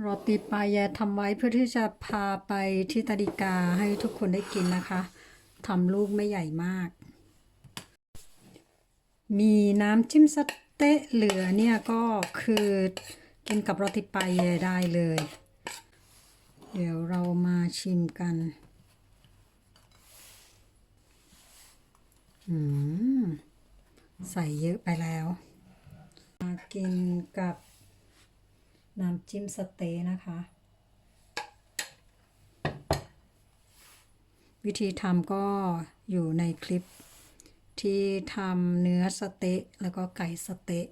โรตีปลายแยทำไว้เพื่อที่จะพาไปที่ตาดิกาให้ทุกคนได้กินนะคะทำลูกไม่ใหญ่มาก มีน้ำจิ้มสเต๊ะเหลือเนี่ยก็คือกินกับโรตีปลายแยได้เลย เดี๋ยวเรามาชิมกันอืมใส่เยอะไปแล้ว มากินกับ น้ำจิ้มสเต๊ะนะคะ วิธีทำก็อยู่ในคลิปที่ทำเนื้อสเต๊ะแล้วก็ไก่สเต๊ะ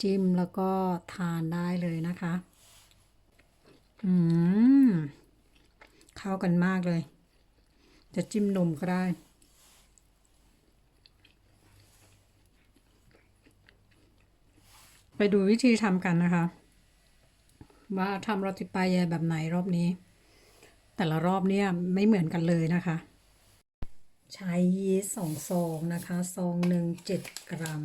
จิ้มแล้วก็ทานได้เลยนะคะ อืม เข้ากันมากเลย จะจิ้มนมก็ได้ ไปดูวิธีทำกันนะคะ ว่าทำโรติปลาแยแบบไหนรอบนี้ แต่ละรอบเนี่ยไม่เหมือนกันเลยนะคะ ใช้ยีสต์สองซองนะคะ ซองหนึ่งเจ็ดกรัม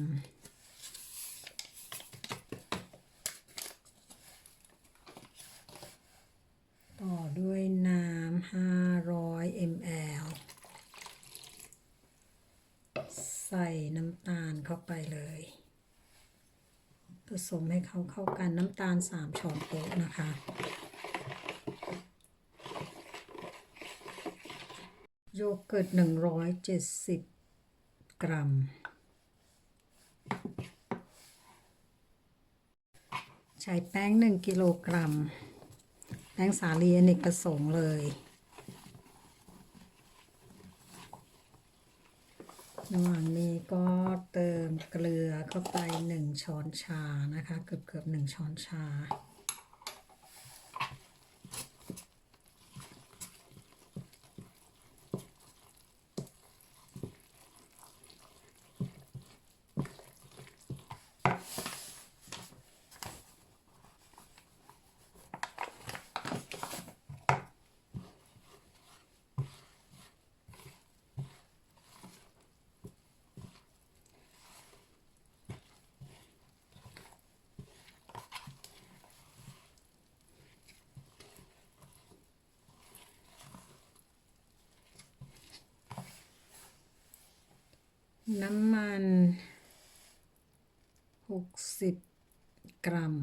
ต่อด้วยน้ำห้าร้อยมล ใส่น้ำตาลเข้าไปเลย ผสมให้เขาเข้ากันน้ำตาล 3ช้อนโต๊ะนะคะ โยเกิร์ต 170 กรัม ใช้แป้ง 1 กิโลกรัม แป้งสาลีอเนกประสงค์เลยระหว่างนี้ก็เติม เกลือเข้าไปหนึ่งช้อนชานะคะ เกือบเกือบหนึ่งช้อนชา น้ำมันหกสิบกรัม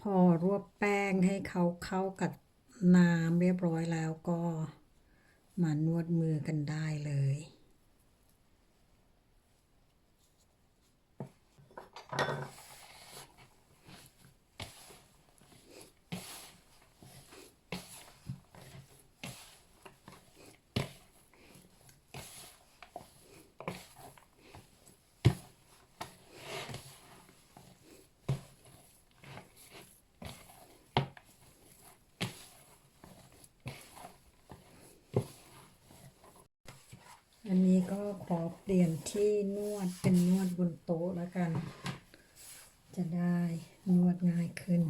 พอรวบแป้งให้เขาเข้ากับน้ำเรียบร้อยแล้วก็มานวดมือกันได้เลยอนี้ก็ข อเปลี่ยนที่นวดเป็นนวดบนโต๊ะแล้วกัน จะได้นวดง่ายขึ้น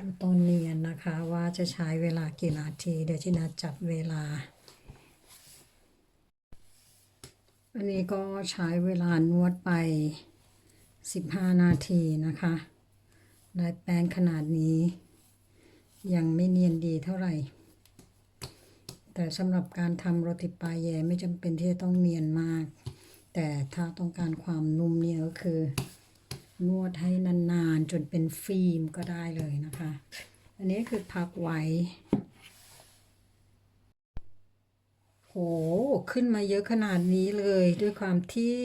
ดูตอนเนียนนะคะว่าจะใช้เวลากี่นาที เดี๋ยวที่นาจับเวลา อันนี้ก็ใช้เวลานวดไป 15 นาทีนะคะ ได้แป้งขนาดนี้ ยังไม่เนียนดีเท่าไหร่ แต่สำหรับการทำโรตีปลายแยไม่จำเป็นที่จะต้องเนียนมาก แต่ถ้าต้องการความนุ่มเนี่ยก็คือ นวดให้นานๆ จนเป็นฟิล์มก็ได้เลยนะคะ อันนี้คือพักไว้ ขึ้นมาเยอะขนาดนี้เลย ด้วยความที่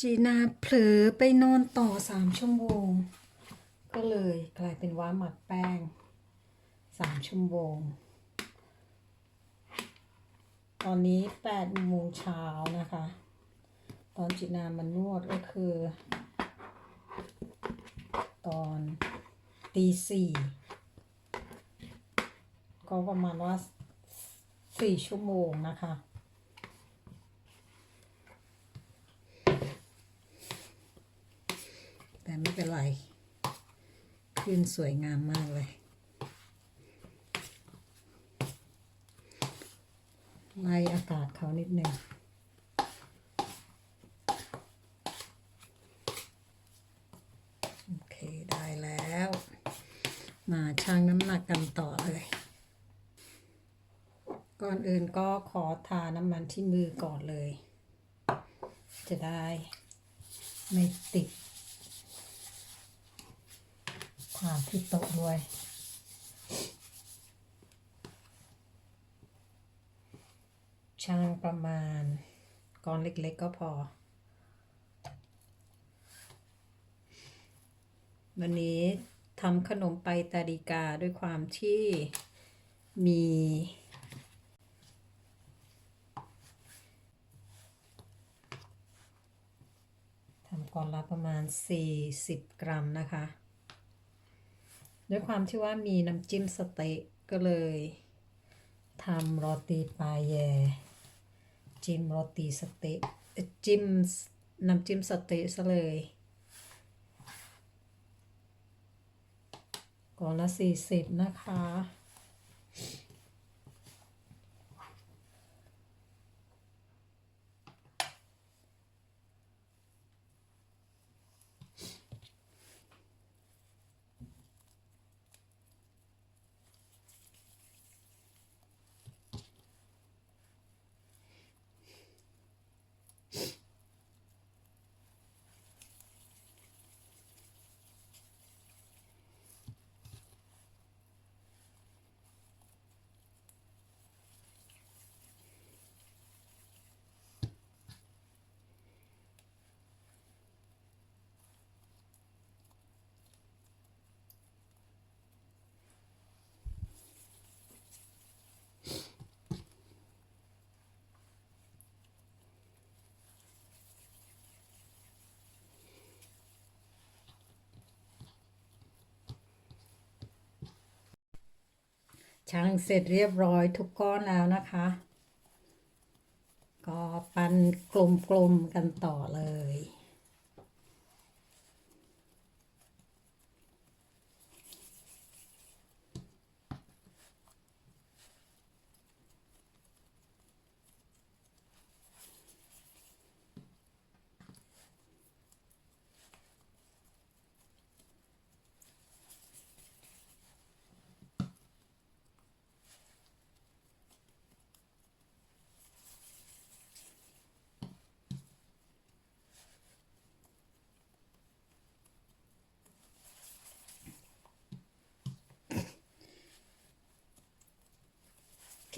จีนาเผลอไปนอนต่อสามชั่วโมง ก็เลยกลายเป็นว่าหมักแป้งสามชั่วโมง ตอนนี้แปดโมงเช้านะคะ ตอนจีนามันนวดก็คือ ตอนตีสี่ก็ประมาณว่า สี่ชั่วโมงนะคะ แต่ไม่เป็นไร ขึ้นสวยงามมากเลย ไล่อากาศเขานิดหนึ่งโอเค ได้แล้ว มาชั่งน้ำหนักกันต่อเลย ก่อนอื่นก็ขอทาน้ำมันที่มือก่อนเลย จะได้ไม่ติดทาที่โต๊ะด้วยช่างประมาณก้อนเล็กๆก็พอ วันนี้ทำขนมไปตาดิกาด้วยความที่มีทำก้ อนละประมาณ 40 กรัมนะคะ ด้วยความที่ว่ามีน้ำจิ้มสเต๊ะก็เลยทำโรตีปลาแย จิ้มโรตีสเต๊ะเอ่อจิ้มน้ำจิ้มสเต๊ะซะเลยก่อนละสี่สิบนะคะ ช่างเสร็จเรียบร้อยทุกก้อนแล้วนะคะ ก็ปั้นกลมๆกันต่อเลย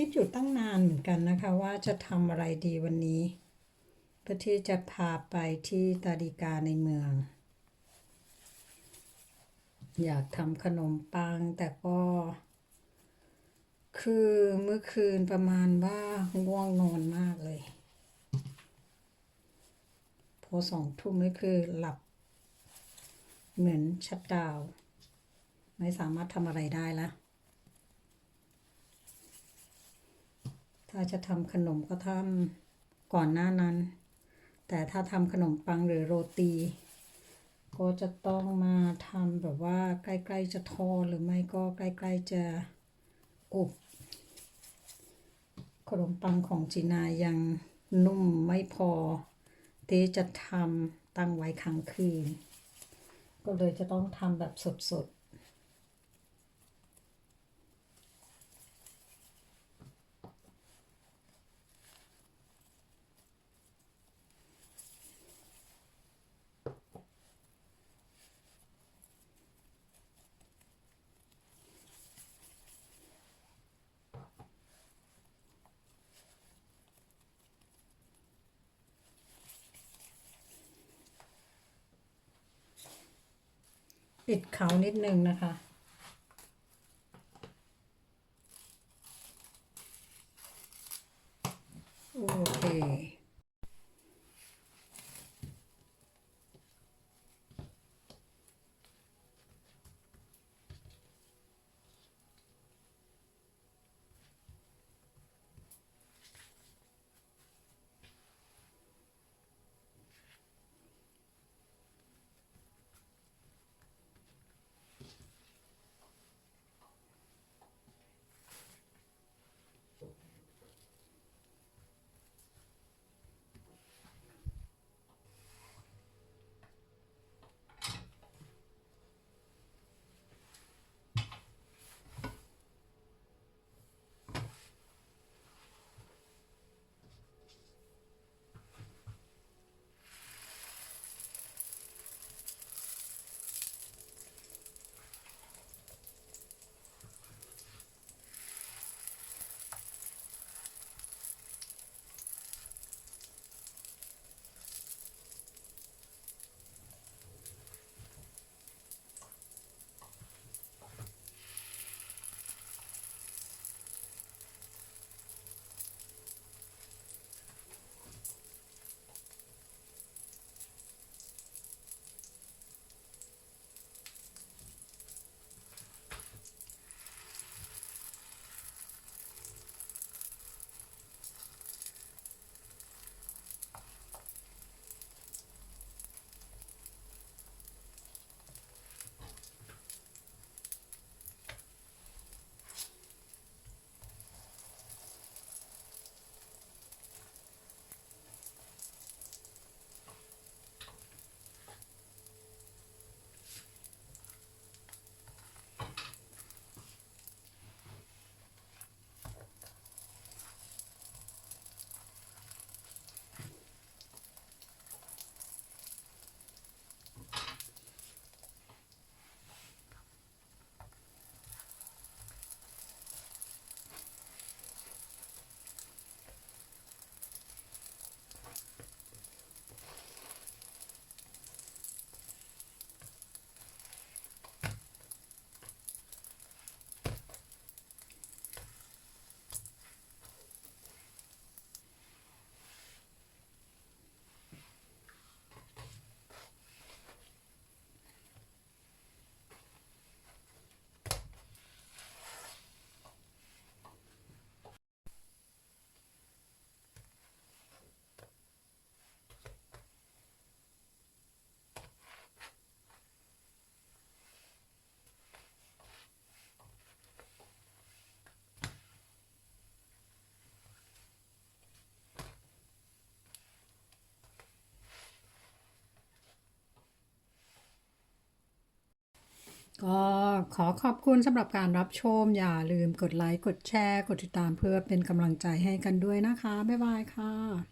คิดอยู่ตั้งนานเหมือนกันนะคะ ว่าจะทำอะไรดีวันนี้ เพื่อที่จะพาไปที่ตาดิกาในเมือง อยากทำขนมปังแต่ก็ คือเมื่อคืนประมาณว่าง่วงนอนมากเลย พอสองทุ่มนี่คือหลับ เหมือนชัดดาว ไม่สามารถทำอะไรได้แล้ว ถ้าจะทำขนมก็ทำก่อนหน้านั้น แต่ถ้าทำขนมปังหรือโรตี ก็จะต้องมาทำแบบว่าใกล้ ๆ จะทอหรือไม่ก็ใกล้ ๆ จะอบขนมปังของจีนายังนุ่มไม่พอ ที่จะทำตั้งไว้ค้างคืน ก็เลยจะต้องทำแบบสดๆ ปิดเขานิดนึงนะคะ โอเค ก็ขอขอบคุณสำหรับการรับชม อย่าลืมกดไลค์ กดแชร์ กดติดตามเพื่อเป็นกำลังใจให้กันด้วยนะคะ บ๊ายบายค่ะ